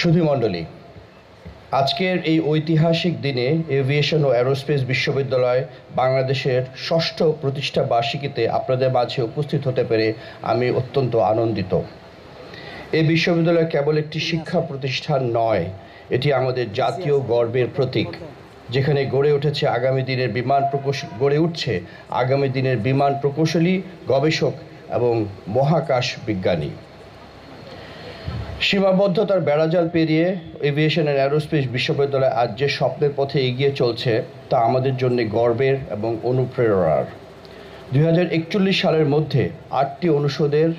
সুধীমণ্ডলী আজকের এই ঐতিহাসিক দিনে এভিয়েশন ও অ্যারোস্পেস বিশ্ববিদ্যালয় বাংলাদেশের ষষ্ঠ প্রতিষ্ঠা বার্ষিকীতে আপনাদের মাঝে উপস্থিত হতে পেরে আমি অত্যন্ত আনন্দিত। এই বিশ্ববিদ্যালয় কেবল একটি শিক্ষা প্রতিষ্ঠান নয়, এটি আমাদের জাতীয় গর্বের প্রতীক, যেখানে গড়ে উঠেছে আগামী দিনের বিমান প্রকৌশল গড়ে উঠছে আগামী দিনের বিমান প্রকৌশলী, গবেষক এবং মহাকাশ বিজ্ঞানী। সীমাবদ্ধতার বেড়াজাল পেরিয়ে এভিয়েশন অ্যান্ড অ্যারোস্পেস বিশ্ববিদ্যালয় আজ যে স্বপ্নের পথে এগিয়ে চলছে, তা আমাদের জন্য গর্বের এবং অনুপ্রেরণার। দুই হাজার একচল্লিশ সালের মধ্যে আটটি অনুষদের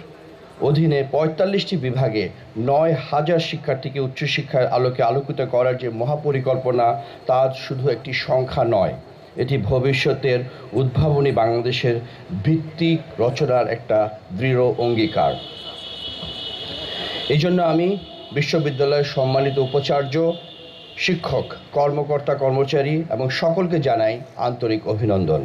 অধীনে পঁয়তাল্লিশটি বিভাগে নয় হাজার শিক্ষার্থীকে উচ্চশিক্ষার আলোকে আলোকিত করার যে মহাপরিকল্পনা, তা শুধু একটি সংখ্যা নয়, এটি ভবিষ্যতের উদ্ভাবনী বাংলাদেশের ভিত্তি রচনার একটা দৃঢ় অঙ্গীকার। এই জন্য আমি বিশ্ববিদ্যালয়ের সম্মানিত উপাচার্য, শিক্ষক, কর্মকর্তা, কর্মচারী এবং সকলকে জানাই আন্তরিক অভিনন্দন।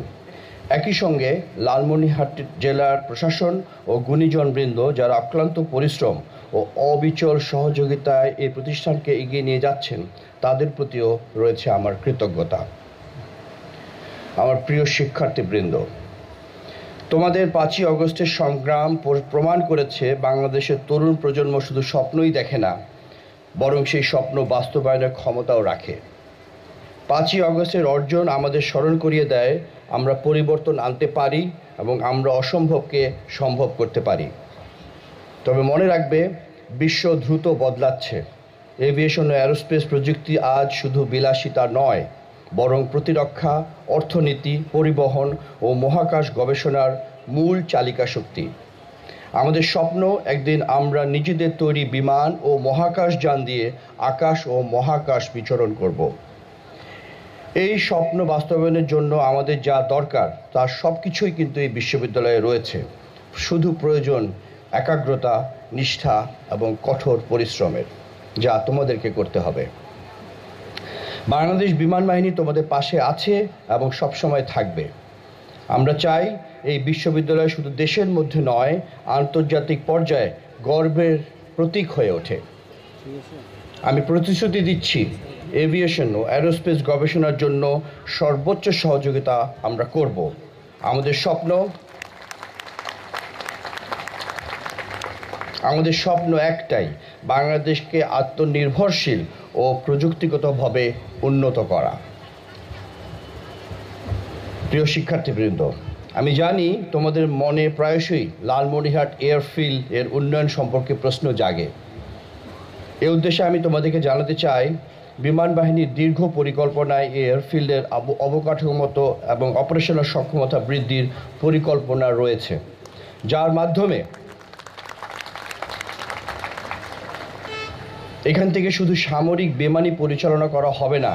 একই সঙ্গে লালমনিরহাট জেলার প্রশাসন ও গুণীজনবৃন্দ যারা অক্লান্ত পরিশ্রম ও অবিচল সহযোগিতায় এই প্রতিষ্ঠানকে এগিয়ে নিয়ে যাচ্ছেন, তাদের প্রতিও রয়েছে আমার কৃতজ্ঞতা। আমার প্রিয় শিক্ষার্থীবৃন্দ তোমাদের পাঁচই অগস্টের সংগ্রাম প্র- প্রমাণ করেছে বাংলাদেশের তরুণ প্রজন্ম শুধু স্বপ্নই দেখে না, বরং সেই স্বপ্ন বাস্তবায়নের ক্ষমতাও রাখে। পাঁচই অগস্টের অর্জন আমাদের স্মরণ করিয়ে দেয়, আমরা পরিবর্তন আনতে পারি এবং আমরা অসম্ভবকে সম্ভব করতে পারি। তবে মনে রাখবে, বিশ্ব দ্রুত বদলাচ্ছে। এভিয়েশন ও অ্যারোস্পেস প্রযুক্তি আজ শুধু বিলাসিতা নয় বরং প্রতিরক্ষা, অর্থনীতি, পরিবহন ও মহাকাশ গবেষণার মূল চালিকা শক্তি। আমাদের স্বপ্ন, একদিন আমরা নিজেদের তৈরি বিমান ও মহাকাশ যান দিয়ে আকাশ ও মহাকাশ বিচরণ করব। এই স্বপ্ন বাস্তবায়নের জন্য আমাদের যা দরকার তার সব কিছুই কিন্তু এই বিশ্ববিদ্যালয়ে রয়েছে। শুধু প্রয়োজন একাগ্রতা, নিষ্ঠা এবং কঠোর পরিশ্রমের, যা তোমাদেরকে করতে হবে। বাংলাদেশ বিমান বাহিনী তোমাদের পাশে আছে এবং সবসময় থাকবে। আমরা চাই এই বিশ্ববিদ্যালয় শুধু দেশের মধ্যে নয়, আন্তর্জাতিক পর্যায়ে গর্বের প্রতীক হয়ে ওঠে। আমি প্রতিশ্রুতি দিচ্ছি এভিয়েশন ও অ্যারোস্পেস গবেষণার জন্য সর্বোচ্চ সহযোগিতা আমরা করব। আমাদের স্বপ্ন আমাদের স্বপ্ন একটাই, বাংলাদেশকে আত্মনির্ভরশীল ও প্রযুক্তিগতভাবে উন্নত করা। প্রিয় শিক্ষার্থীবৃন্দ, আমি জানি তোমাদের মনে প্রায়শই লালমনিরহাট এয়ারফিল্ড এর উন্নয়ন সম্পর্কে প্রশ্ন জাগে। এ উদ্দেশ্যে আমি তোমাদেরকে জানাতে চাই, বিমান বাহিনীর দীর্ঘ পরিকল্পনায় এয়ারফিল্ডের অবকাঠামোগত এবং অপারেশনাল সক্ষমতা বৃদ্ধির পরিকল্পনা রয়েছে, যার মাধ্যমে এখান থেকে শুধু সামরিক বিমানই পরিচালনা করা হবে না,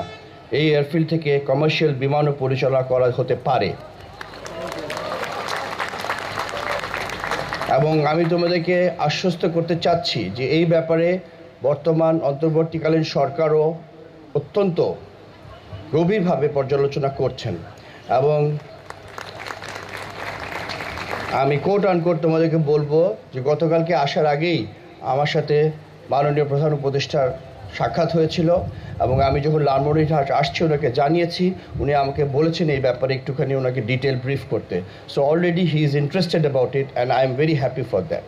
এই এয়ারফিল্ড থেকে কমার্শিয়াল বিমানও পরিচালনা করা হতে পারে। এবং আমি তোমাদেরকে আশ্বস্ত করতে চাচ্ছি যে এই ব্যাপারে বর্তমান, অন্তর্বর্তীকালীন সরকারও অত্যন্ত গভীরভাবে পর্যালোচনা করছেন এবং আমি কোট আনকোট তোমাদেরকে বলব যে গতকালকে আসার আগেই আমার সাথে মাননীয় প্রধান উপদেষ্টার সাক্ষাৎ হয়েছিল এবং আমি যখন লালমনিরহাট আসছি ওনাকে জানিয়েছি, উনি আমাকে বলেছেন এই ব্যাপারে একটুখানি ওনাকে ডিটেল ব্রিফ করতে। So already he is interested about it and I am very happy for that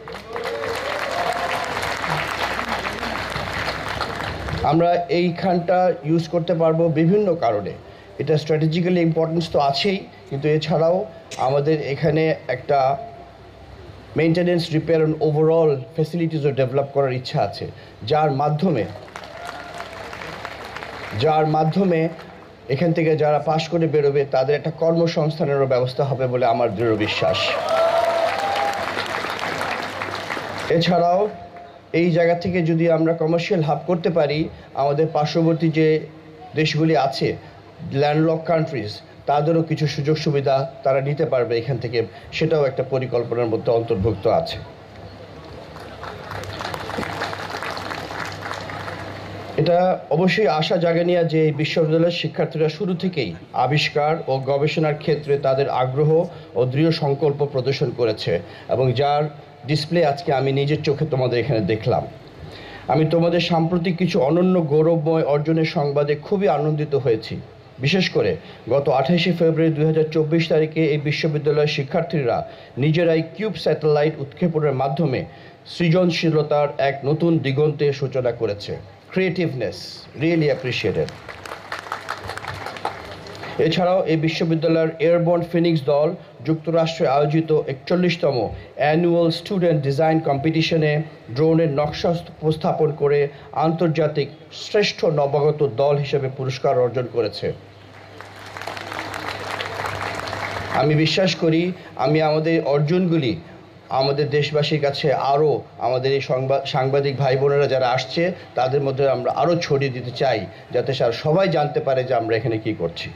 আমরা এইখানটা ইউজ করতে পারব বিভিন্ন কারণে। এটা স্ট্র্যাটেজিক্যালি ইম্পর্টেন্স তো আছেই, কিন্তু এছাড়াও আমাদের এখানে একটা মেনটেনেন্স রিপেয়ার অ্যান্ড ওভারঅল ফেসিলিটিসও ডেভেলপ করার ইচ্ছা আছে। যার মাধ্যমে যার মাধ্যমে এখান থেকে যারা পাশ করে বেরোবে, তাদের একটা কর্মসংস্থানেরও ব্যবস্থা হবে বলে আমার দৃঢ় বিশ্বাস। এছাড়াও, এই জায়গা থেকে যদি আমরা কমার্শিয়াল হাব করতে পারি, আমাদের পার্শ্ববর্তী যে দেশগুলি আছে ল্যান্ডলক কান্ট্রিজ তাদেরও কিছু সুযোগ সুবিধা তারা নিতে পারবে এখান থেকে। সেটাও একটা পরিকল্পনার মধ্যে অন্তর্ভুক্ত আছে। এটা অবশ্যই আশা জাগানিয়া যে এই বিশ্ববিদ্যালয়ের শিক্ষার্থীরা শুরু থেকেই আবিষ্কার ও গবেষণার ক্ষেত্রে তাদের আগ্রহ ও দৃঢ় সংকল্প প্রদর্শন করেছে এবং যার ডিসপ্লে আজকে আমি নিজের চোখে তোমাদের এখানে দেখলাম। আমি তোমাদের সাম্প্রতিক কিছু অনন্য গৌরবময় অর্জনের সংবাদে খুবই আনন্দিত হয়েছি। বিশেষ করে গত আঠাশে ফেব্রুয়ারি দুই হাজার চব্বিশ তারিখে এই বিশ্ববিদ্যালয়ের শিক্ষার্থীরা নিজেরাই কিউব স্যাটেলাইট উৎক্ষেপণের মাধ্যমে সৃজনশীলতার এক নতুন দিগন্তের সূচনা করেছে। ক্রিয়েটিভনেস রিয়েলি অ্যাপ্রিসিয়েটেড এছাড়াও এই বিশ্ববিদ্যালয়ের এয়ারবর্ন ফিনিক্স দল যুক্তরাষ্ট্রে আয়োজিত একচল্লিশতম অ্যানুয়াল স্টুডেন্ট ডিজাইন কম্পিটিশনে ড্রোনের নকশা উপস্থাপন করে আন্তর্জাতিক শ্রেষ্ঠ নবাগত দল হিসেবে পুরস্কার অর্জন করেছে। আমি বিশ্বাস করি, আমি আমাদের অর্জনগুলি, আমাদের দেশবাসীর কাছে আরও আমাদের এই সংবাদ সাংবাদিক ভাই বোনেরা যারা আসছে, তাদের মধ্যে আমরা আরও ছড়িয়ে দিতে চাই, যাতে সবাই জানতে পারে যে আমরা এখানে কী করছি।